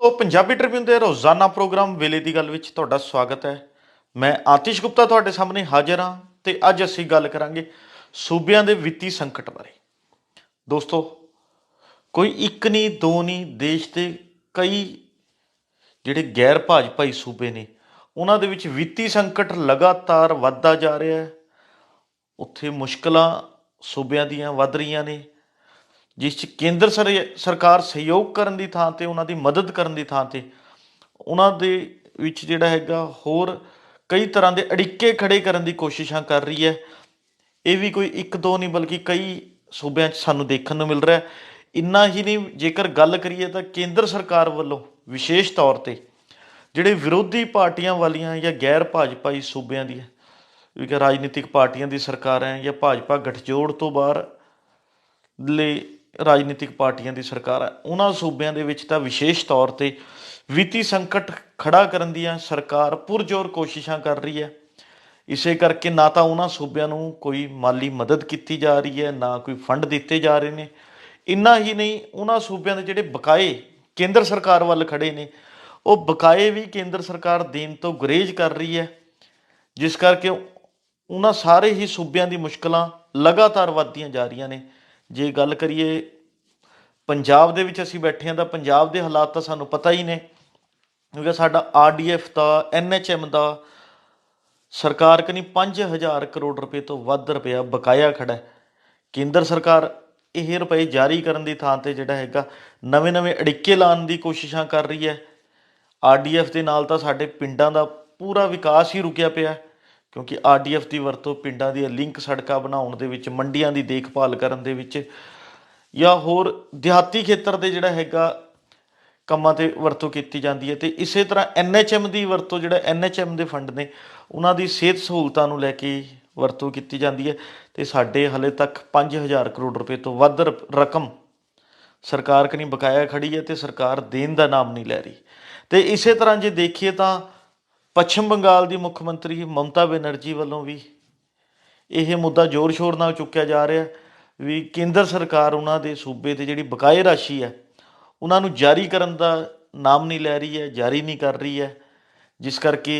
ਉਹ ਪੰਜਾਬੀ ਟ੍ਰਿਬਿਊਨ ਦੇ ਰੋਜ਼ਾਨਾ ਪ੍ਰੋਗਰਾਮ ਵੇਲੇ ਦੀ ਗੱਲ ਵਿੱਚ ਤੁਹਾਡਾ ਸਵਾਗਤ ਹੈ। ਮੈਂ ਆਤਿਸ਼ ਗੁਪਤਾ ਤੁਹਾਡੇ ਸਾਹਮਣੇ ਹਾਜ਼ਰ ਹਾਂ ਤੇ ਅੱਜ ਅਸੀਂ ਗੱਲ ਕਰਾਂਗੇ ਸੂਬਿਆਂ ਦੇ ਵਿੱਤੀ ਸੰਕਟ ਬਾਰੇ। ਦੋਸਤੋ, ਕੋਈ ਇੱਕ ਨਹੀਂ, ਦੋ ਨਹੀਂ, ਦੇਸ਼ ਦੇ ਕਈ ਜਿਹੜੇ ਗੈਰ ਭਾਜਪਾਈ ਸੂਬੇ ਨੇ, ਉਹਨਾਂ ਦੇ ਵਿੱਚ ਵਿੱਤੀ ਸੰਕਟ ਲਗਾਤਾਰ ਵੱਧਦਾ ਜਾ ਰਿਹਾ ਹੈ। ਉੱਥੇ ਮੁਸ਼ਕਲਾਂ ਸੂਬਿਆਂ ਦੀਆਂ ਵੱਧ ਰਹੀਆਂ ਨੇ। ਜਿਸ 'ਚ ਕੇਂਦਰ ਸਰਕਾਰ ਸਹਿਯੋਗ ਕਰਨ ਦੀ ਥਾਂ ਤੇ, ਉਹਨਾਂ ਦੀ ਮਦਦ ਕਰਨ ਦੀ ਥਾਂ ਤੇ, ਉਹਨਾਂ ਦੇ ਵਿੱਚ ਜਿਹੜਾ ਹੈਗਾ ਹੋਰ ਕਈ ਤਰ੍ਹਾਂ ਦੇ ਅੜਿੱਕੇ ਖੜੇ ਕਰਨ ਦੀ ਕੋਸ਼ਿਸ਼ਾਂ ਕਰ ਰਹੀ ਹੈ। ਇਹ ਵੀ ਕੋਈ ਇੱਕ ਦੋ ਨਹੀਂ, ਬਲਕਿ ਕਈ ਸੂਬਿਆਂ 'ਚ ਸਾਨੂੰ ਦੇਖਣ ਨੂੰ ਮਿਲ ਰਿਹਾ ਹੈ। ਇੰਨਾ ਹੀ ਨਹੀਂ, ਜੇਕਰ ਗੱਲ ਕਰੀਏ ਤਾਂ ਕੇਂਦਰ ਸਰਕਾਰ ਵੱਲੋਂ ਵਿਸ਼ੇਸ਼ ਤੌਰ ਤੇ ਜਿਹੜੇ ਵਿਰੋਧੀ ਪਾਰਟੀਆਂ ਵਾਲੀਆਂ ਜਾਂ ਗੈਰ ਭਾਜਪਾਈ ਸੂਬਿਆਂ ਦੀ ਵੀ ਕਿ ਰਾਜਨੀਤਿਕ ਪਾਰਟੀਆਂ ਦੀ ਸਰਕਾਰਾਂ ਜਾਂ ਭਾਜਪਾ ਗਠਜੋੜ ਤੋਂ ਬਾਹਰ ਲਈ ਰਾਜਨੀਤਿਕ ਪਾਰਟੀਆਂ ਦੀ ਸਰਕਾਰ ਹੈ, ਉਹਨਾਂ ਸੂਬਿਆਂ ਦੇ ਵਿੱਚ ਤਾਂ ਵਿਸ਼ੇਸ਼ ਤੌਰ ਤੇ ਵਿੱਤੀ ਸੰਕਟ ਖੜਾ ਕਰਨ ਦੀਆਂ ਸਰਕਾਰ ਪੁਰਜੋਰ ਕੋਸ਼ਿਸ਼ਾਂ ਕਰ ਰਹੀ ਹੈ। ਇਸੇ ਕਰਕੇ ਨਾ ਤਾਂ ਉਹਨਾਂ ਸੂਬਿਆਂ ਨੂੰ ਕੋਈ ਮਾਲੀ ਮਦਦ ਕੀਤੀ ਜਾ ਰਹੀ ਹੈ, ਨਾ ਕੋਈ ਫੰਡ ਦਿੱਤੇ ਜਾ ਰਹੇ ਨੇ। ਇੰਨਾ ਹੀ ਨਹੀਂ, ਉਹਨਾਂ ਸੂਬਿਆਂ ਦੇ ਜਿਹੜੇ ਬਕਾਏ ਕੇਂਦਰ ਸਰਕਾਰ ਵੱਲ ਖੜੇ ਨੇ, ਉਹ ਬਕਾਏ ਵੀ ਕੇਂਦਰ ਸਰਕਾਰ ਦੇਣ ਤੋਂ ਗੁਰੇਜ਼ ਕਰ ਰਹੀ ਹੈ। ਜਿਸ ਕਰਕੇ ਉਹਨਾਂ ਸਾਰੇ ਹੀ ਸੂਬਿਆਂ ਦੀ ਮੁਸ਼ਕਲਾਂ ਲਗਾਤਾਰ ਵੱਧਦੀਆਂ ਜਾ ਰਹੀਆਂ ਨੇ। ਜੇ ਗੱਲ ਕਰੀਏ ਪੰਜਾਬ ਦੇ ਵਿੱਚ ਅਸੀਂ ਬੈਠੇ ਹਾਂ ਤਾਂ ਪੰਜਾਬ ਦੇ ਹਾਲਾਤ ਤਾਂ ਸਾਨੂੰ ਪਤਾ ਹੀ ਨੇ ਕਿਉਂਕਿ ਸਾਡਾ ਆਰਡੀਐਫ ਦਾ ਐਨਐਚਐਮ ਦਾ ਸਰਕਾਰ ਕਨੀ 5000 ਕਰੋੜ ਰੁਪਏ ਤੋਂ ਵੱਧ ਰੁਪਇਆ ਬਕਾਇਆ ਖੜਾ ਕੇਂਦਰ ਸਰਕਾਰ ਇਹ ਰੁਪਏ ਜਾਰੀ ਕਰਨ ਦੀ ਥਾਂ ਤੇ ਜਿਹੜਾ ਹੈਗਾ ਨਵੇਂ-ਨਵੇਂ ਅੜਿੱਕੇ ਲਾਉਣ ਦੀ ਕੋਸ਼ਿਸ਼ਾਂ ਕਰ ਰਹੀ ਹੈ। ਆਰਡੀਐਫ ਦੇ ਨਾਲ ਤਾਂ ਸਾਡੇ ਪਿੰਡਾਂ ਦਾ ਪੂਰਾ ਵਿਕਾਸ ਹੀ ਰੁਕਿਆ ਪਿਆ ਹੈ, ਕਿਉਂਕਿ ਆਰਡੀਐਫ ਦੀ ਵਰਤੋਂ ਪਿੰਡਾਂ ਦੀਆਂ ਲਿੰਕ ਸੜਕਾਂ ਬਣਾਉਣ ਦੇ ਵਿੱਚ, ਮੰਡੀਆਂ ਦੀ ਦੇਖਭਾਲ ਕਰਨ ਦੇ ਵਿੱਚ ਜਾਂ ਹੋਰ ਦਿਹਾਤੀ ਖੇਤਰ ਦੇ ਜਿਹੜਾ ਹੈਗਾ ਕੰਮਾਂ ਤੇ ਵਰਤੋਂ ਕੀਤੀ ਜਾਂਦੀ ਹੈ ਤੇ ਇਸੇ ਤਰ੍ਹਾਂ ਐਨਐਚਐਮ ਦੀ ਵਰਤੋਂ ਜਿਹੜਾ ਐਨਐਚਐਮ ਦੇ ਫੰਡ ਨੇ, ਉਹਨਾਂ ਦੀ ਸਿਹਤ ਸਹੂਲਤਾਂ ਨੂੰ ਲੈ ਕੇ ਵਰਤੋਂ ਕੀਤੀ ਜਾਂਦੀ ਹੈ ਤੇ ਸਾਡੇ ਹਲੇ ਤੱਕ 5000 ਕਰੋੜ ਰੁਪਏ ਤੋਂ ਵੱਧ ਰਕਮ ਸਰਕਾਰ ਕਨੀ ਬਕਾਇਆ ਖੜੀ ਹੈ ਤੇ ਸਰਕਾਰ ਦੇਣ ਦਾ ਨਾਮ ਨਹੀਂ ਲੈ ਰਹੀ। ਤੇ ਇਸੇ ਤਰ੍ਹਾਂ ਜੇ ਦੇਖੀਏ ਤਾਂ ਪੱਛਮ ਬੰਗਾਲ ਦੀ ਮੁੱਖ ਮੰਤਰੀ ਮਮਤਾ ਬੈਨਰਜੀ ਵੱਲੋਂ ਵੀ ਇਹ ਮੁੱਦਾ ਜ਼ੋਰ ਸ਼ੋਰ ਨਾਲ ਚੁੱਕਿਆ ਜਾ ਰਿਹਾ ਵੀ ਕੇਂਦਰ ਸਰਕਾਰ ਉਹਨਾਂ ਦੇ ਸੂਬੇ ਤੇ ਜਿਹੜੀ ਬਕਾਏ ਰਾਸ਼ੀ ਹੈ, ਉਹਨਾਂ ਨੂੰ ਜਾਰੀ ਕਰਨ ਦਾ ਨਾਮ ਨਹੀਂ ਲੈ ਰਹੀ ਹੈ, ਜਾਰੀ ਨਹੀਂ ਕਰ ਰਹੀ ਹੈ। ਜਿਸ ਕਰਕੇ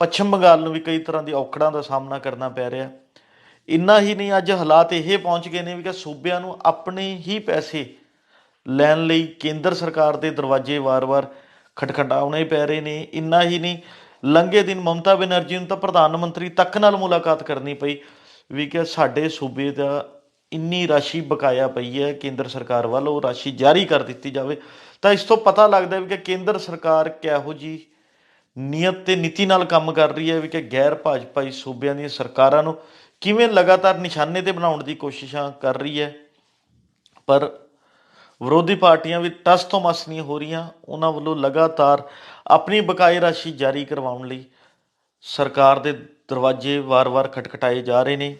ਪੱਛਮ ਬੰਗਾਲ ਨੂੰ ਵੀ ਕਈ ਤਰ੍ਹਾਂ ਦੀ ਔਕੜਾਂ ਦਾ ਸਾਹਮਣਾ ਕਰਨਾ ਪੈ ਰਿਹਾ। ਇੰਨਾ ਹੀ ਨਹੀਂ, ਅੱਜ ਹਾਲਾਤ ਇਹ ਪਹੁੰਚ ਗਏ ਨੇ ਵੀ ਕਿ ਸੂਬਿਆਂ ਨੂੰ ਆਪਣੇ ਹੀ ਪੈਸੇ ਲੈਣ ਲਈ ਕੇਂਦਰ ਸਰਕਾਰ ਦੇ ਦਰਵਾਜ਼ੇ ਵਾਰ-ਵਾਰ ਖਟਖਟਾਉਣੇ ਪੈ ਰਹੇ ਨੇ, ਇੰਨਾ ਹੀ ਨਹੀਂ। ਲੰਘੇ ਦਿਨ ਮਮਤਾ ਬੈਨਰਜੀ ਨੂੰ ਤਾਂ ਪ੍ਰਧਾਨ ਮੰਤਰੀ ਤੱਕ ਨਾਲ ਮੁਲਾਕਾਤ ਕਰਨੀ ਪਈ। ਵੀ ਕਿ ਸਾਡੇ ਸੂਬੇ ਦਾ ਇੰਨੀ ਰਾਸ਼ੀ ਬਕਾਇਆ ਪਈ ਹੈ, ਕੇਂਦਰ ਸਰਕਾਰ ਵੱਲ ਉਹ ਰਾਸ਼ੀ ਜਾਰੀ ਕਰ ਦਿੱਤੀ ਜਾਵੇ, ਤਾਂ ਇਸ ਤੋਂ ਪਤਾ ਲੱਗਦਾ ਵੀ ਕਿ ਕੇਂਦਰ ਸਰਕਾਰ ਕਿਹੋ ਜੀ ਨੀਅਤ ਤੇ ਨੀਤੀ ਨਾਲ ਕੰਮ ਕਰ ਰਹੀ ਹੈ, ਵੀ ਕਿ ਗੈਰ ਭਾਜਪਾਈ ਸੂਬਿਆਂ ਦੀਆਂ ਸਰਕਾਰਾਂ ਨੂੰ ਕਿਵੇਂ ਲਗਾਤਾਰ ਨਿਸ਼ਾਨੇ ਤੇ ਬਣਾਉਣ ਦੀ ਕੋਸ਼ਿਸ਼ਾਂ ਕਰ ਰਹੀ ਹੈ। ਪਰ ਵਿਰੋਧੀ ਪਾਰਟੀਆਂ ਵੀ ਟਸ ਤੋਂ ਮਸ ਨਹੀਂ ਹੋ ਰਹੀਆਂ। ਉਹਨਾਂ ਵੱਲੋਂ ਲਗਾਤਾਰ ਆਪਣੀ ਬਕਾਏ ਰਾਸ਼ੀ ਜਾਰੀ ਕਰਵਾਉਣ ਲਈ ਸਰਕਾਰ ਦੇ ਦਰਵਾਜ਼ੇ ਵਾਰ-ਵਾਰ ਖਟਖਟਾਏ ਜਾ ਰਹੇ ਨੇ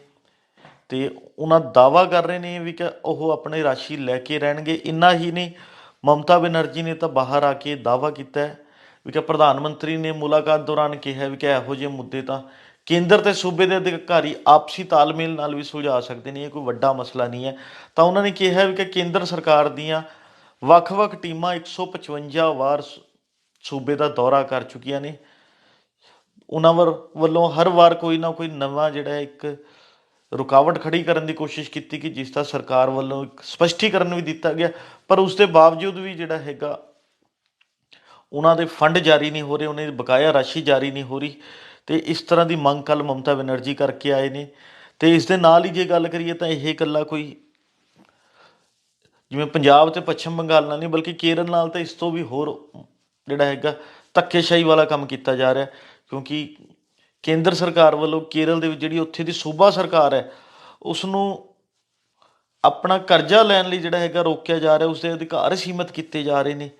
ਤੇ ਉਹਨਾਂ ਦਾਵਾ ਕਰ ਰਹੇ ਨੇ ਵੀ ਕਿ ਉਹ ਆਪਣੇ ਰਾਸ਼ੀ ਲੈ ਕੇ ਰਹਿਣਗੇ। ਇੰਨਾ ਹੀ ਨਹੀਂ, ਮਮਤਾ ਬੈਨਰਜੀ ਨੇ ਤਾਂ ਬਾਹਰ ਆ ਕੇ ਦਾਵਾ ਕੀਤਾ ਹੈ ਵੀ ਕਿ ਪ੍ਰਧਾਨ ਮੰਤਰੀ ਨੇ ਮੁਲਾਕਾਤ ਦੌਰਾਨ ਕਿਹਾ ਵੀ ਕਿ ਇਹੋ ਜਿਹੇ ਮੁੱਦੇ ਤਾਂ ਕੇਂਦਰ ਤੇ ਸੂਬੇ ਦੇ ਅਧਿਕਾਰੀ ਆਪਸੀ ਤਾਲਮੇਲ ਨਾਲ ਵੀ ਸੁਲਝਾ ਸਕਦੇ ਨੇ, ਇਹ ਕੋਈ ਵੱਡਾ ਮਸਲਾ ਨਹੀਂ ਹੈ। ਤਾਂ ਉਹਨਾਂ ਨੇ ਕਿਹਾ ਵੀ ਕਿ ਕੇਂਦਰ ਸਰਕਾਰ ਦੀਆਂ ਵੱਖ-ਵੱਖ ਟੀਮਾਂ 155 ਵਾਰ ਸੂਬੇ ਦਾ ਦੌਰਾ ਕਰ ਚੁੱਕੀਆਂ ਨੇ। ਉਹਨਾਂ ਵਰ, ਵੱਲੋਂ ਹਰ ਵਾਰ ਕੋਈ ਨਾ ਕੋਈ ਨਵਾਂ ਜਿਹੜਾ ਇੱਕ ਰੁਕਾਵਟ ਖੜੀ ਕਰਨ ਦੀ ਕੋਸ਼ਿਸ਼ ਕੀਤੀ ਕਿ ਜਿਸ ਦਾ ਸਰਕਾਰ ਵੱਲੋਂ ਇੱਕ ਸਪਸ਼ਟੀਕਰਨ ਵੀ ਦਿੱਤਾ ਗਿਆ, ਪਰ ਉਸ ਦੇ ਬਾਵਜੂਦ ਵੀ ਜਿਹੜਾ ਹੈਗਾ, ਉਹਨਾਂ ਦੇ ਫੰਡ ਜਾਰੀ ਨਹੀਂ ਹੋ ਰਹੇ, ਉਹਨਾਂ ਦੀ ਬਕਾਇਆ ਰਾਸ਼ੀ ਜਾਰੀ ਨਹੀਂ ਹੋ ਰਹੀ। ਤੇ ਇਸ ਤਰ੍ਹਾਂ ਦੀ ਮੰਗ ਕੱਲ ਮਮਤਾ ਬੈਨਰਜੀ ਕਰਕੇ ਆਏ ਨੇ। ਤੇ ਇਸ ਦੇ ਨਾਲ ਹੀ ਜੇ ਗੱਲ ਕਰੀਏ ਤਾਂ ਇਹ ਇਕੱਲਾ ਕੋਈ ਜਿਵੇਂ ਪੰਜਾਬ ਤੇ ਪੱਛਮ ਬੰਗਾਲ ਨਾਲ ਨਹੀਂ, ਬਲਕਿ ਕੇਰਲ ਨਾਲ ਤਾਂ ਇਸ ਤੋਂ ਵੀ ਹੋਰ ਜਿਹੜਾ ਹੈਗਾ ਧੱਕੇਸ਼ਾਹੀ ਵਾਲਾ ਕੰਮ ਕੀਤਾ ਜਾ ਰਿਹਾ, ਕਿਉਂਕਿ ਕੇਂਦਰ ਸਰਕਾਰ ਵੱਲੋਂ ਕੇਰਲ ਦੇ ਵਿੱਚ ਜਿਹੜੀ ਉੱਥੇ ਦੀ ਸੂਬਾ ਸਰਕਾਰ ਹੈ ਉਸ ਨੂੰ ਆਪਣਾ ਕਰਜ਼ਾ ਲੈਣ ਲਈ ਜਿਹੜਾ ਹੈਗਾ ਰੋਕਿਆ ਜਾ ਰਿਹਾ ਉਸ ਦੇ ਅਧਿਕਾਰ ਸੀਮਤ ਕੀਤੇ ਜਾ ਰਹੇ ਨੇ।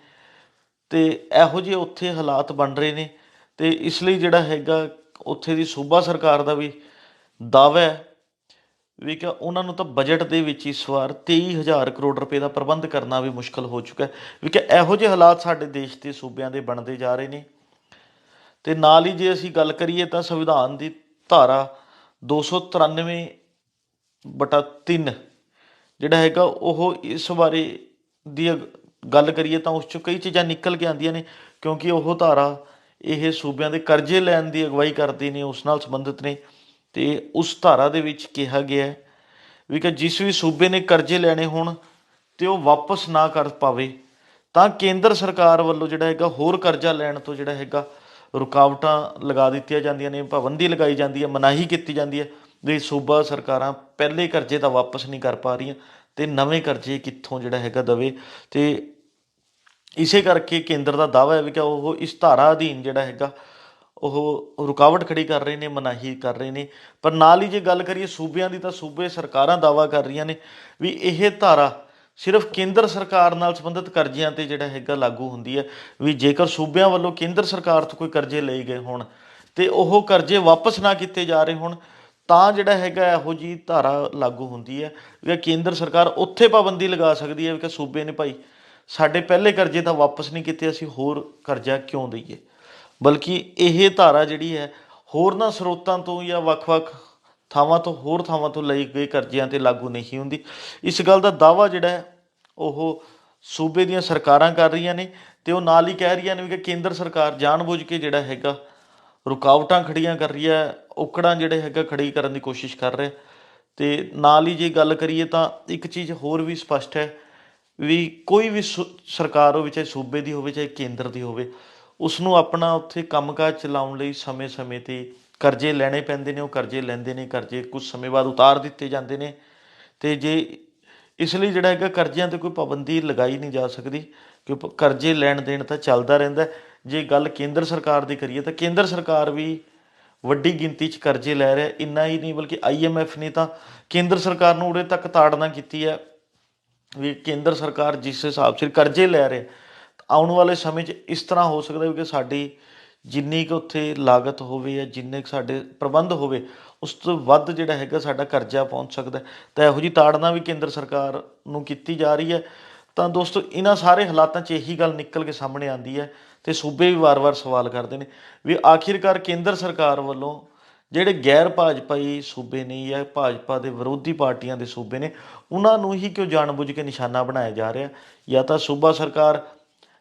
ਤੇ ਇਹੋ ਜਿਹੇ ਉੱਥੇ ਹਾਲਾਤ ਬਣ ਰਹੇ ਨੇ। ਤੇ ਇਸ ਲਈ ਜਿਹੜਾ ਹੈਗਾ ਉੱਥੇ ਦੀ ਸੂਬਾ ਸਰਕਾਰ ਦਾ ਵੀ ਦਾਅਵਾ ਹੈ ਵੀ ਕਿ ਉਹਨਾਂ ਨੂੰ ਤਾਂ ਬਜਟ ਦੇ ਵਿੱਚ ਇਸ ਵਾਰ 23000 ਕਰੋੜ ਰੁਪਏ ਦਾ ਪ੍ਰਬੰਧ ਕਰਨਾ ਵੀ ਮੁਸ਼ਕਲ ਹੋ ਚੁੱਕਾ ਹੈ। ਵੀ ਕਿ ਇਹੋ ਜਿਹੇ ਹਾਲਾਤ ਸਾਡੇ ਦੇਸ਼ ਦੇ ਸੂਬਿਆਂ ਦੇ ਬਣਦੇ ਜਾ ਰਹੇ ਨੇ। ਤੇ ਨਾਲ ਹੀ ਜੇ ਅਸੀਂ ਗੱਲ ਕਰੀਏ ਤਾਂ ਸੰਵਿਧਾਨ ਦੀ ਧਾਰਾ 293 ਬਟਾ 3 ਜਿਹੜਾ ਹੈਗਾ ਉਹ ਇਸ ਬਾਰੇ ਦੀ ਅਗ- ਗੱਲ ਕਰੀਏ ਤਾਂ ਉਸ ਚੋਂ ਕਈ ਚੀਜ਼ਾਂ ਨਿਕਲ ਕੇ ਆਉਂਦੀਆਂ ਨੇ ਕਿਉਂਕਿ ਉਹ ਧਾਰਾ ਇਹ ਸੂਬਿਆਂ ਦੇ ਕਰਜ਼ੇ ਲੈਣ ਦੀ ਅਗਵਾਈ ਕਰਦੇ ਨੇ ਉਸ ਨਾਲ ਸੰਬੰਧਿਤ ਨੇ ਤੇ ਉਸ ਧਾਰਾ ਦੇ ਵਿੱਚ ਕਿਹਾ ਗਿਆ ਹੈ ਵੀ ਕਿ ਜਿਸ ਵੀ ਸੂਬੇ ਨੇ ਕਰਜ਼ੇ ਲੈਣੇ ਹੋਣ ਤੇ ਉਹ ਵਾਪਸ ਨਾ ਕਰ ਪਾਵੇ, ਤਾਂ ਕੇਂਦਰ ਸਰਕਾਰ ਵੱਲੋਂ ਜਿਹੜਾ ਹੈਗਾ ਹੋਰ ਕਰਜ਼ਾ ਲੈਣ ਤੋਂ ਜਿਹੜਾ ਹੈਗਾ ਰੁਕਾਵਟਾਂ ਲਗਾ ਦਿੱਤੀਆਂ ਜਾਂਦੀਆਂ ਨੇ, ਪਾਬੰਦੀ ਲਗਾਈ ਜਾਂਦੀ ਹੈ, ਮਨਾਹੀ ਕੀਤੀ ਜਾਂਦੀ ਹੈ ਵੀ ਸੂਬਾ ਸਰਕਾਰਾਂ ਪਹਿਲੇ ਕਰਜ਼ੇ ਤਾਂ ਵਾਪਸ ਨਹੀਂ ਕਰ ਪਾ ਰਹੀਆਂ ਤੇ ਨਵੇਂ ਕਰਜ਼ੇ ਕਿੱਥੋਂ ਜਿਹੜਾ ਹੈਗਾ ਦਵੇ। ਤੇ ਇਸੇ ਕਰਕੇ ਕੇਂਦਰ ਦਾ ਦਾਅਵਾ ਹੈ ਵੀ ਕਿ ਉਹ ਇਸ ਧਾਰਾ ਅਧੀਨ ਜਿਹੜਾ ਹੈਗਾ, ਉਹ ਰੁਕਾਵਟ ਖੜੀ ਕਰ ਰਹੇ ਨੇ, ਮਨਾਹੀ ਕਰ ਰਹੇ ਨੇ। ਪਰ ਨਾਲ ਹੀ ਜੇ ਗੱਲ ਕਰੀਏ ਸੂਬਿਆਂ ਦੀ ਤਾਂ ਸੂਬੇ ਸਰਕਾਰਾਂ ਦਾਅਵਾ ਕਰ ਰਹੀਆਂ ਨੇ ਵੀ ਇਹ ਧਾਰਾ ਸਿਰਫ ਕੇਂਦਰ ਸਰਕਾਰ ਨਾਲ ਸੰਬੰਧਿਤ ਕਰਜ਼ਿਆਂ ਤੇ ਜਿਹੜਾ ਹੈਗਾ ਲਾਗੂ ਹੁੰਦੀ ਹੈ। ਵੀ ਜੇਕਰ ਸੂਬਿਆਂ ਵੱਲੋਂ ਕੇਂਦਰ ਸਰਕਾਰ ਤੋਂ ਕੋਈ ਕਰਜ਼ੇ ਲਏ ਗਏ ਹੋਣ ਤੇ ਉਹ ਕਰਜ਼ੇ ਵਾਪਸ ਨਾ ਕੀਤੇ ਜਾ ਰਹੇ ਹੋਣ, ਤਾਂ ਜਿਹੜਾ ਹੈਗਾ ਇਹੋ ਜੀ ਧਾਰਾ ਲਾਗੂ ਹੁੰਦੀ ਹੈ। ਵੀ ਕੇਂਦਰ ਸਰਕਾਰ ਉੱਥੇ ਪਾਬੰਦੀ ਲਗਾ ਸਕਦੀ ਹੈ ਵੀ ਕਿ ਸੂਬੇ ਨੇ ਭਾਈ ਸਾਡੇ ਪਹਿਲੇ ਕਰਜ਼ੇ ਤਾਂ ਵਾਪਸ ਨਹੀਂ ਕੀਤੇ, ਅਸੀਂ ਹੋਰ ਕਰਜ਼ਾ ਕਿਉਂ ਦਈਏ? ਬਲਕਿ ਇਹ ਧਾਰਾ ਜਿਹੜੀ ਹੈ, ਹੋਰਨਾਂ ਸਰੋਤਾਂ ਤੋਂ ਜਾਂ ਵੱਖ-ਵੱਖ ਥਾਵਾਂ ਤੋਂ, ਹੋਰ ਥਾਵਾਂ ਤੋਂ ਲਈ ਗਏ ਕਰਜ਼ਿਆਂ ਤੇ ਲਾਗੂ ਨਹੀਂ ਹੁੰਦੀ। ਇਸ ਗੱਲ ਦਾ ਦਾਵਾ ਜਿਹੜਾ ਹੈ, ਉਹ ਸੂਬੇ ਦੀਆਂ ਸਰਕਾਰਾਂ ਕਰ ਰਹੀਆਂ ਨੇ ਤੇ ਉਹ ਨਾਲ ਹੀ ਕਹਿ ਰਹੀਆਂ ਨੇ ਵੀ ਕਿ ਕੇਂਦਰ ਸਰਕਾਰ ਜਾਣਬੁੱਝ ਕੇ ਜਿਹੜਾ ਹੈਗਾ, ਰੁਕਾਵਟਾਂ ਖੜੀਆਂ ਕਰ ਰਹੀ ਹੈ ਔਕੜਾਂ ਜਿਹੜੇ ਹੈਗਾ ਖੜੀ ਕਰਨ ਦੀ ਕੋਸ਼ਿਸ਼ ਕਰ ਰਿਹਾ ਤੇ ਨਾਲ ਹੀ ਜੇ ਗੱਲ ਕਰੀਏ ਤਾਂ ਇੱਕ ਚੀਜ਼ ਹੋਰ ਵੀ ਸਪਸ਼ਟ ਹੈ ਵੀ ਕੋਈ ਵੀ ਸੁ- ਸਰਕਾਰ ਹੋਵੇ, ਚਾਹੇ ਸੂਬੇ ਦੀ ਹੋਵੇ, ਚਾਹੇ ਕੇਂਦਰ ਦੀ ਹੋਵੇ ਉਸ ਨੂੰ ਆਪਣਾ ਉੱਥੇ ਕੰਮਕਾਜ ਚਲਾਉਣ ਲਈ ਸਮੇਂ-ਸਮੇਂ ਤੇ ਕਰਜ਼ੇ ਲੈਣੇ ਪੈਂਦੇ ਨੇ, ਉਹ ਕਰਜ਼ੇ ਲੈਂਦੇ ਨੇ, ਕਰਜ਼ੇ ਕੁਝ ਸਮੇਂ ਬਾਅਦ ਉਤਾਰ ਦਿੱਤੇ ਜਾਂਦੇ ਨੇ। ਤੇ ਜੇ ਇਸ ਲਈ ਜਿਹੜਾ ਹੈਗਾ, ਕਰਜ਼ਿਆਂ ਤੇ ਕੋਈ ਪਾਬੰਦੀ ਲਗਾਈ ਨਹੀਂ ਜਾ ਸਕਦੀ, ਕਿਉਂਕਿ ਕਰਜ਼ੇ ਲੈਣ ਦੇਣ ਤਾਂ ਚੱਲਦਾ ਰਹਿੰਦਾ ਜੇ ਗੱਲ ਕੇਂਦਰ ਸਰਕਾਰ ਦੀ ਕਰੀਏ, ਤਾਂ ਕੇਂਦਰ ਸਰਕਾਰ ਵੀ ਵੱਡੀ ਗਿਣਤੀ 'ਚ ਕਰਜ਼ੇ ਲੈ ਰਿਹਾ, ਇੰਨਾ ਹੀ ਨਹੀਂ, ਬਲਕਿ ਆਈਐਮਐਫ ਨੇ ਤਾਂ ਕੇਂਦਰ ਸਰਕਾਰ ਨੂੰ ਉਰੇ ਤੱਕ ਤਾੜਨਾ ਕੀਤੀ ਹੈ। ਵੀ ਕੇਂਦਰ ਸਰਕਾਰ ਜਿਸ ਹਿਸਾਬ ਸਿਰ ਕਰਜ਼ੇ ਲੈ ਰਹੇ ਆਉਣ ਵਾਲੇ ਸਮੇਂ 'ਚ ਇਸ ਤਰ੍ਹਾਂ ਹੋ ਸਕਦਾ ਵੀ ਕਿ ਸਾਡੀ ਜਿੰਨੀ ਕੁ ਉੱਥੇ ਲਾਗਤ ਹੋਵੇ ਜਾਂ ਜਿੰਨੇ ਕੁ ਸਾਡੇ ਪ੍ਰਬੰਧ ਹੋਵੇ, ਉਸ ਤੋਂ ਵੱਧ ਜਿਹੜਾ ਹੈਗਾ ਸਾਡਾ ਕਰਜ਼ਾ ਪਹੁੰਚ ਸਕਦਾ। ਤਾਂ ਇਹੋ ਜੀ ਤਾੜਨਾ ਵੀ ਕੇਂਦਰ ਸਰਕਾਰ ਨੂੰ ਕੀਤੀ ਜਾ ਰਹੀ ਹੈ। ਤਾਂ ਦੋਸਤੋ, ਇਹਨਾਂ ਸਾਰੇ ਹਾਲਾਤਾਂ 'ਚ ਇਹੀ ਗੱਲ ਨਿਕਲ ਕੇ ਸਾਹਮਣੇ ਆਉਂਦੀ ਹੈ ਤੇ ਸੂਬੇ ਵੀ ਵਾਰ-ਵਾਰ ਸਵਾਲ ਕਰਦੇ ਨੇ ਵੀ ਆਖਿਰਕਾਰ ਕੇਂਦਰ ਸਰਕਾਰ ਵੱਲੋਂ ਜਿਹੜੇ ਗੈਰ ਭਾਜਪਾਈ ਸੂਬੇ ਨੇ ਜਾਂ ਭਾਜਪਾ ਦੇ ਵਿਰੋਧੀ ਪਾਰਟੀਆਂ ਦੇ ਸੂਬੇ ਨੇ, ਉਹਨਾਂ ਨੂੰ ਹੀ ਕਿਉਂ ਜਾਣਬੁੱਝ ਕੇ ਨਿਸ਼ਾਨਾ ਬਣਾਇਆ ਜਾ ਰਿਹਾ? ਜਾਂ ਤਾਂ ਸੂਬਾ ਸਰਕਾਰ,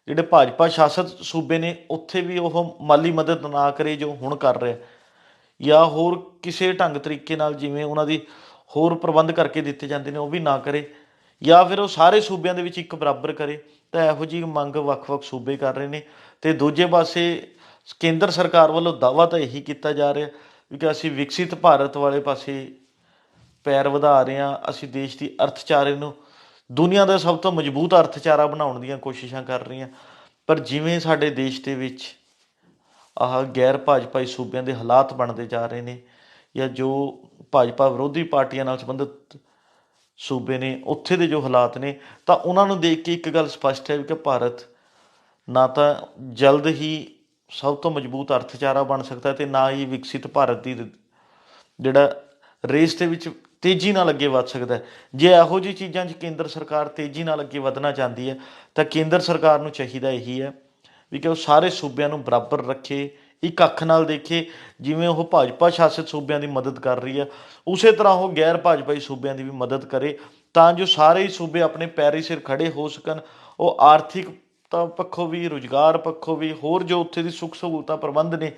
ਜਿਹੜੇ ਭਾਜਪਾ ਸ਼ਾਸਤ ਸੂਬੇ ਨੇ, ਉੱਥੇ ਵੀ ਉਹ ਮਾਲੀ ਮਦਦ ਨਾ ਕਰੇ ਜੋ ਹੁਣ ਕਰ ਰਿਹਾ? ਜਾਂ ਹੋਰ ਕਿਸੇ ਢੰਗ ਤਰੀਕੇ ਨਾਲ ਜਿਵੇਂ ਉਹਨਾਂ ਦੀ ਹੋਰ ਪ੍ਰਬੰਧ ਕਰਕੇ ਦਿੱਤੇ ਜਾਂਦੇ ਨੇ, ਉਹ ਵੀ ਨਾ ਕਰੇ? ਜਾਂ ਫਿਰ ਉਹ ਸਾਰੇ ਸੂਬਿਆਂ ਦੇ ਵਿੱਚ ਇੱਕ ਬਰਾਬਰ ਕਰੇ? ਤਾਂ ਇਹੋ ਜਿਹੀ ਮੰਗ ਵੱਖ-ਵੱਖ ਸੂਬੇ ਕਰ ਰਹੇ ਨੇ। ਤੇ ਦੂਜੇ ਪਾਸੇ ਕੇਂਦਰ ਸਰਕਾਰ ਵੱਲੋਂ ਦਾਅਵਾ ਤਾਂ ਇਹੀ ਕੀਤਾ ਜਾ ਰਿਹਾ ਕਿਉਂਕਿ ਅਸੀਂ ਵਿਕਸਿਤ ਭਾਰਤ ਵਾਲੇ ਪਾਸੇ ਪੈਰ ਵਧਾ ਰਹੇ ਹਾਂ, ਅਸੀਂ ਦੇਸ਼ ਦੀ ਅਰਥਚਾਰੇ ਨੂੰ ਦੁਨੀਆ ਦਾ ਸਭ ਤੋਂ ਮਜ਼ਬੂਤ ਅਰਥਚਾਰਾ ਬਣਾਉਣ ਦੀਆਂ ਕੋਸ਼ਿਸ਼ਾਂ ਕਰ ਰਹੇ ਹਾਂ। ਪਰ ਜਿਵੇਂ ਸਾਡੇ ਦੇਸ਼ ਦੇ ਵਿੱਚ ਆਹ ਗੈਰ ਭਾਜਪਾਈ ਸੂਬਿਆਂ ਦੇ ਹਾਲਾਤ ਬਣਦੇ ਜਾ ਰਹੇ ਨੇ ਜਾਂ ਜੋ ਭਾਜਪਾ ਵਿਰੋਧੀ ਪਾਰਟੀਆਂ ਨਾਲ ਸੰਬੰਧਿਤ ਸੂਬੇ ਨੇ, ਉੱਥੇ ਦੇ ਜੋ ਹਾਲਾਤ ਨੇ, ਤਾਂ ਉਹਨਾਂ ਨੂੰ ਦੇਖ ਕੇ ਇੱਕ ਗੱਲ ਸਪਸ਼ਟ ਹੈ ਕਿ ਭਾਰਤ ਨਾ ਤਾਂ ਜਲਦ ਹੀ ਸਭ ਤੋਂ ਮਜ਼ਬੂਤ ਅਰਥਚਾਰਾ ਬਣ ਸਕਦਾ ਤੇ ਨਾ ਹੀ ਵਿਕਸਿਤ ਭਾਰਤ ਦੀ ਜਿਹੜਾ ਰੇਸ ਦੇ ਵਿੱਚ ਤੇਜ਼ੀ ਨਾਲ ਅੱਗੇ ਵੱਧ ਸਕਦਾ ਜੇ ਇਹੋ ਜਿਹੀ ਚੀਜ਼ਾਂ 'ਚ ਕੇਂਦਰ ਸਰਕਾਰ ਤੇਜ਼ੀ ਨਾਲ ਅੱਗੇ ਵਧਣਾ ਚਾਹੁੰਦੀ ਹੈ, ਤਾਂ ਕੇਂਦਰ ਸਰਕਾਰ ਨੂੰ ਚਾਹੀਦਾ ਇਹੀ ਹੈ ਵੀ ਕਿ ਉਹ ਸਾਰੇ ਸੂਬਿਆਂ ਨੂੰ ਬਰਾਬਰ ਰੱਖੇ, ਇੱਕ ਅੱਖ ਨਾਲ ਦੇਖੇ, ਜਿਵੇਂ ਉਹ ਭਾਜਪਾ ਸ਼ਾਸਿਤ ਸੂਬਿਆਂ ਦੀ ਮਦਦ ਕਰ ਰਹੀ ਹੈ, ਉਸੇ ਤਰ੍ਹਾਂ ਉਹ ਗੈਰ ਭਾਜਪਾਈ ਸੂਬਿਆਂ ਦੀ ਵੀ ਮਦਦ ਕਰੇ, ਤਾਂ ਜੋ ਸਾਰੇ ਹੀ ਸੂਬੇ ਆਪਣੇ ਪੈਰੀ ਸਿਰ ਖੜੇ ਹੋ ਸਕਣ, ਉਹ ਆਰਥਿਕ ਤਾਂ ਪੱਖੋਂ ਵੀ, ਰੁਜ਼ਗਾਰ ਪੱਖੋਂ ਵੀ, ਹੋਰ ਜੋ ਉੱਥੇ ਦੀ ਸੁੱਖ ਸਹੂਲਤਾਂ ਪ੍ਰਬੰਧ ਨੇ,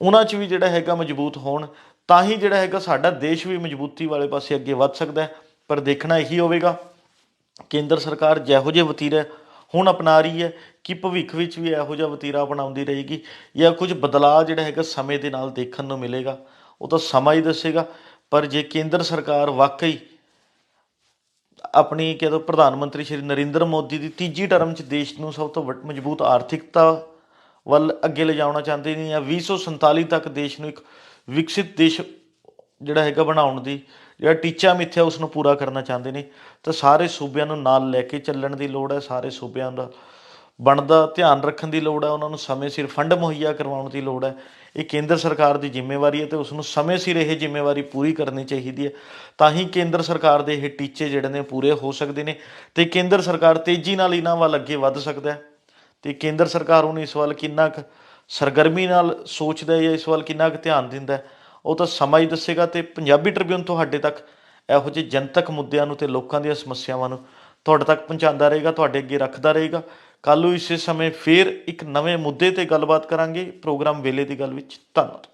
ਉਹਨਾਂ 'ਚ ਵੀ ਜਿਹੜਾ ਹੈਗਾ ਮਜ਼ਬੂਤ ਹੋਣ, ਤਾਂ ਹੀ ਜਿਹੜਾ ਹੈਗਾ ਸਾਡਾ ਦੇਸ਼ ਵੀ ਮਜ਼ਬੂਤੀ ਵਾਲੇ ਪਾਸੇ ਅੱਗੇ ਵੱਧ ਸਕਦਾ ਹੈ। ਪਰ ਦੇਖਣਾ ਇਹੀ ਹੋਵੇਗਾ, ਕੇਂਦਰ ਸਰਕਾਰ ਜਿਹੋ ਜਿਹੇ ਵਤੀਰੇ ਹੁਣ ਅਪਣਾ ਰਹੀ ਹੈ ਕਿ ਭਵਿੱਖ ਵਿੱਚ ਵੀ ਇਹੋ ਜਿਹਾ ਵਤੀਰਾ ਅਪਣਾਉਂਦੀ ਰਹੇਗੀ ਜਾਂ ਕੁਝ ਬਦਲਾਅ ਜਿਹੜਾ ਹੈਗਾ ਸਮੇਂ ਦੇ ਨਾਲ ਦੇਖਣ ਨੂੰ ਮਿਲੇਗਾ। ਉਹ ਤਾਂ ਸਮਾਂ ਹੀ ਦੱਸੇਗਾ, ਪਰ ਜੇ ਕੇਂਦਰ ਸਰਕਾਰ ਵਾਕਈ ਆਪਣੀ ਕਹਿੰਦੇ ਪ੍ਰਧਾਨ ਮੰਤਰੀ ਸ਼੍ਰੀ ਨਰਿੰਦਰ ਮੋਦੀ ਦੀ ਤੀਜੀ ਟਰਮ 'ਚ ਦੇਸ਼ ਨੂੰ ਸਭ ਤੋਂ ਵੱਡ- ਮਜ਼ਬੂਤ ਆਰਥਿਕਤਾ ਵੱਲ ਅੱਗੇ ਲਿਜਾਉਣਾ ਚਾਹੁੰਦੇ ਨੇ ਜਾਂ 2047 ਤੱਕ ਦੇਸ਼ ਨੂੰ ਇੱਕ ਵਿਕਸਿਤ ਦੇਸ਼ ਜਿਹੜਾ ਹੈਗਾ ਬਣਾਉਣ ਦੀ, ਜਿਹੜਾ ਟੀਚਾ ਮਿੱਥਿਆ ਉਸ ਨੂੰ ਪੂਰਾ ਕਰਨਾ ਚਾਹੁੰਦੇ ਨੇ, ਤਾਂ ਸਾਰੇ ਸੂਬਿਆਂ ਨੂੰ ਨਾਲ ਲੈ ਕੇ ਚੱਲਣ ਦੀ ਲੋੜ ਹੈ, ਸਾਰੇ ਸੂਬਿਆਂ ਦਾ ਬਣਦਾ, ਧਿਆਨ ਰੱਖਣ ਦੀ ਲੋੜ ਹੈ, ਉਹਨਾਂ ਨੂੰ ਸਮੇਂ ਸਿਰ ਫੰਡ ਮੁਹੱਈਆ ਕਰਵਾਉਣ ਦੀ ਲੋੜ ਹੈ। ਇਹ ਕੇਂਦਰ ਸਰਕਾਰ ਦੀ ਜ਼ਿੰਮੇਵਾਰੀ ਹੈ ਤੇ ਉਸ ਨੂੰ ਸਮੇਂ ਸਿਰ ਇਹ ਜ਼ਿੰਮੇਵਾਰੀ ਪੂਰੀ ਕਰਨੀ ਚਾਹੀਦੀ ਹੈ। ਤਾਂ ਹੀ ਕੇਂਦਰ ਸਰਕਾਰ ਦੇ ਇਹ ਟੀਚੇ ਜਿਹੜੇ ਨੇ, ਪੂਰੇ ਹੋ ਸਕਦੇ ਨੇ ਤੇ ਕੇਂਦਰ ਸਰਕਾਰ ਤੇਜ਼ੀ ਨਾਲ ਇਹਨਾਂ ਵੱਲ ਅੱਗੇ ਵੱਧ ਸਕਦਾ ਹੈ। ਤੇ ਕੇਂਦਰ ਸਰਕਾਰ ਹੁਣ ਇਸ ਵੱਲ ਕਿੰਨਾ ਕੁ ਸਰਗਰਮੀ ਨਾਲ ਸੋਚਦਾ ਹੈ ਜਾਂ ਇਸ ਵੱਲ ਕਿੰਨਾ ਕੁ ਧਿਆਨ ਦਿੰਦਾ ਹੈ, ਉਹ ਤਾਂ ਸਮਾਂ ਹੀ ਦੱਸੇਗਾ ਤੇ ਪੰਜਾਬੀ ਟ੍ਰਿਬਿਊਨ ਤੁਹਾਡੇ ਤੱਕ ਇਹੋ ਜਿਹੇ ਜਨਤਕ ਮੁੱਦਿਆਂ ਨੂੰ ਤੇ ਲੋਕਾਂ ਦੀਆਂ ਸਮੱਸਿਆਵਾਂ ਨੂੰ ਤੁਹਾਡੇ ਤੱਕ ਪਹੁੰਚਾਉਂਦਾ ਰਹੇਗਾ, ਤੁਹਾਡੇ ਅੱਗੇ ਰੱਖਦਾ ਰਹੇਗਾ। ਕੱਲ ਨੂੰ ਇਸੇ ਸਮੇਂ ਫੇਰ ਇੱਕ ਨਵੇਂ ਮੁੱਦੇ ਤੇ ਗੱਲਬਾਤ ਕਰਾਂਗੇ ਪ੍ਰੋਗਰਾਮ ਵੇਲੇ ਦੀ ਗੱਲ ਵਿੱਚ। ਧੰਨਵਾਦ।